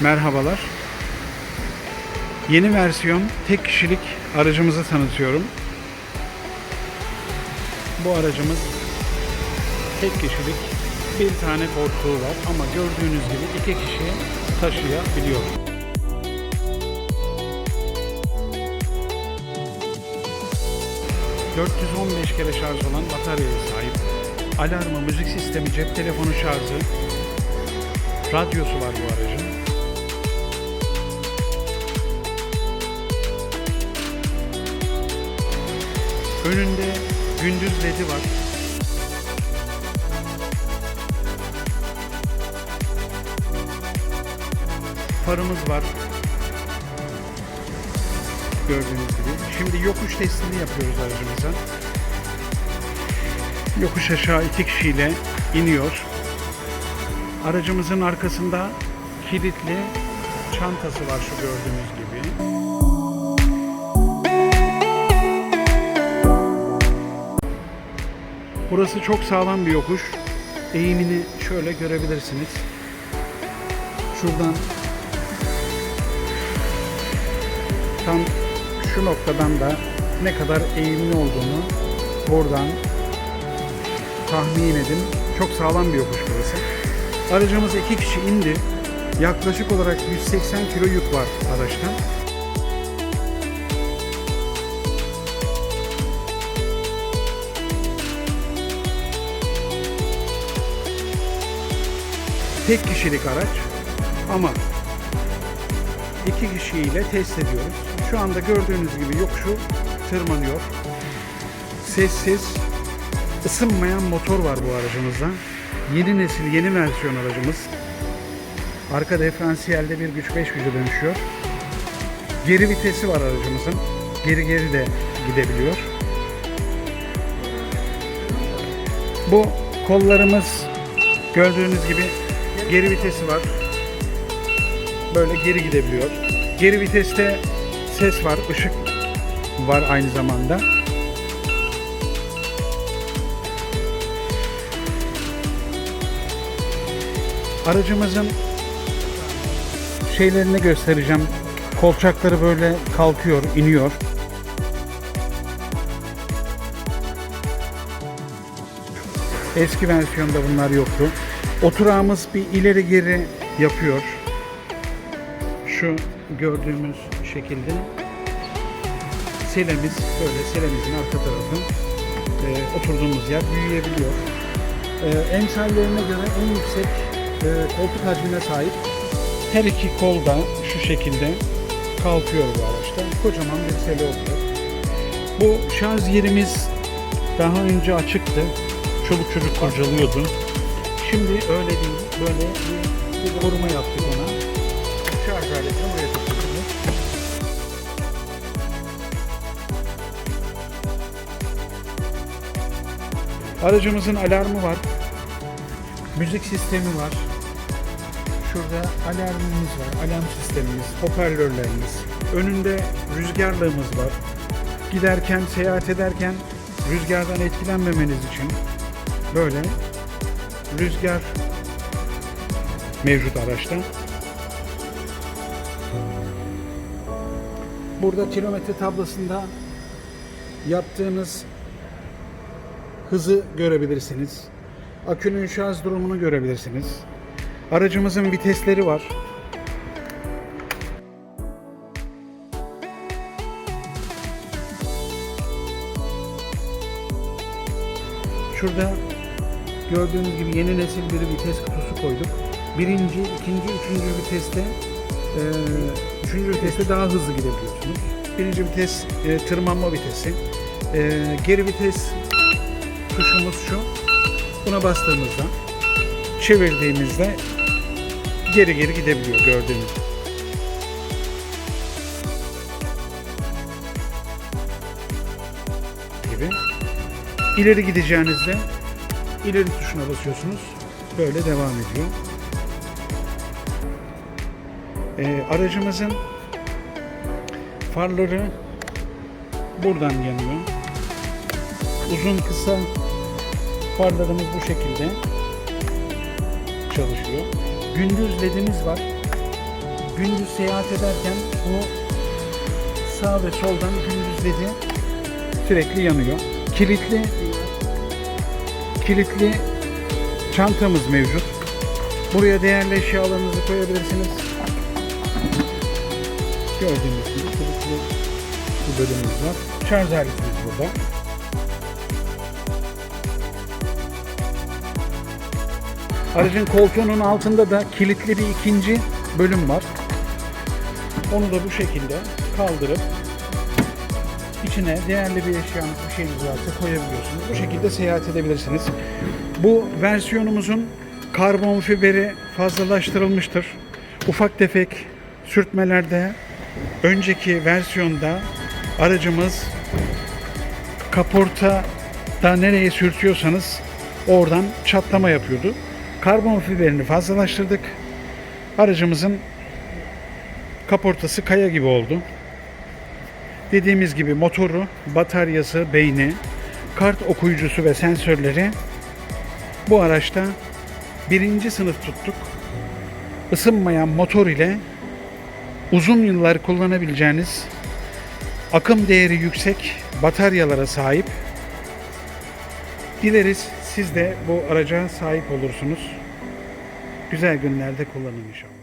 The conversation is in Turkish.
Merhabalar. Yeni versiyon tek kişilik aracımızı tanıtıyorum. Bu aracımız tek kişilik bir tane koltuğu var ama gördüğünüz gibi iki kişi taşıyabiliyor. ...415 kere şarj olan bataryaya sahip. Alarmı, müzik sistemi, cep telefonu şarjı, radyosu var bu aracın. Önünde gündüz ledi var. Farımız var. Gördüğünüz gibi. Şimdi yokuş testini yapıyoruz aracımıza. Yokuş aşağı iki kişiyle iniyor. Aracımızın arkasında kilitli çantası var şu gördüğünüz gibi. Burası çok sağlam bir yokuş. Eğimini şöyle görebilirsiniz. Şuradan tam şu noktadan da ne kadar eğimli olduğunu buradan tahmin edin. Çok sağlam bir yokuş burası. Aracımız iki kişi indi. Yaklaşık olarak 180 kilo yük var araçta. Tek kişilik araç ama iki kişiyle test ediyoruz. Şu anda gördüğünüz gibi yokuşu tırmanıyor. Sessiz, ısınmayan motor var bu aracımızda. Yeni nesil, yeni versiyon aracımız. Arka diferansiyelde bir güç 5 gücü dönüşüyor. Geri vitesi var aracımızın. Geri geri de gidebiliyor. Bu kollarımız gördüğünüz gibi geri vitesi var. Böyle geri gidebiliyor. Geri viteste ses var, ışık var aynı zamanda. Aracımızın şeylerini göstereceğim. Kolçakları böyle kalkıyor, iniyor. Eski versiyonda bunlar yoktu. Oturağımız bir ileri geri yapıyor. Şu gördüğümüz şekilde selemiz böyle selemizin arka tarafı e, oturduğumuz yer büyüyebiliyor. E, emsallerine göre en yüksek e, koltuk hacmine sahip. Her iki kol da şu şekilde kalkıyor bu araçta. Kocaman bir sele oluyor. Bu şarj yerimiz daha önce açıktı. Çoluk çocuk kurcalıyordu. Şimdi öyle değil. Böyle bir, bir koruma yaptık ona. Şarj aletini buraya takıyoruz. Aracımızın alarmı var. Müzik sistemi var. Şurada alarmımız var. Alarm sistemimiz, hoparlörlerimiz. Önünde rüzgarlığımız var. Giderken, seyahat ederken rüzgardan etkilenmemeniz için böyle rüzgar mevcut araçta. Burada kilometre tablasında yaptığınız hızı görebilirsiniz. Akünün şarj durumunu görebilirsiniz. Aracımızın vitesleri var. Şurada gördüğünüz gibi yeni nesil bir vites kutusu koyduk. Birinci, ikinci, üçüncü viteste e, üçüncü viteste daha hızlı gidebiliyorsunuz. Birinci vites e, tırmanma vitesi. E, geri vites tuşumuz şu. Buna bastığımızda çevirdiğimizde geri geri gidebiliyor gördüğünüz gibi. İleri gideceğinizde ileri tuşuna basıyorsunuz. Böyle devam ediyor. Ee, aracımızın farları buradan yanıyor. Uzun kısa farlarımız bu şekilde çalışıyor. Gündüz ledimiz var. gündüz seyahat ederken bu sağ ve soldan gündüz ledi sürekli yanıyor. Kilitli kilitli çantamız mevcut. Buraya değerli eşyalarınızı koyabilirsiniz. Gördüğünüz gibi kilitli bir bölümümüz var. Şarj aletimiz burada. Aracın koltuğunun altında da kilitli bir ikinci bölüm var. Onu da bu şekilde kaldırıp içine değerli bir eşyanız bir şeyiniz varsa koyabiliyorsunuz. Bu şekilde seyahat edebilirsiniz. Bu versiyonumuzun karbon fiberi fazlalaştırılmıştır. Ufak tefek sürtmelerde önceki versiyonda aracımız kaportada nereye sürtüyorsanız oradan çatlama yapıyordu. Karbon fiberini fazlalaştırdık. Aracımızın kaportası kaya gibi oldu. Dediğimiz gibi motoru, bataryası, beyni, kart okuyucusu ve sensörleri bu araçta birinci sınıf tuttuk. Isınmayan motor ile uzun yıllar kullanabileceğiniz akım değeri yüksek bataryalara sahip. Dileriz siz de bu araca sahip olursunuz. Güzel günlerde kullanın inşallah.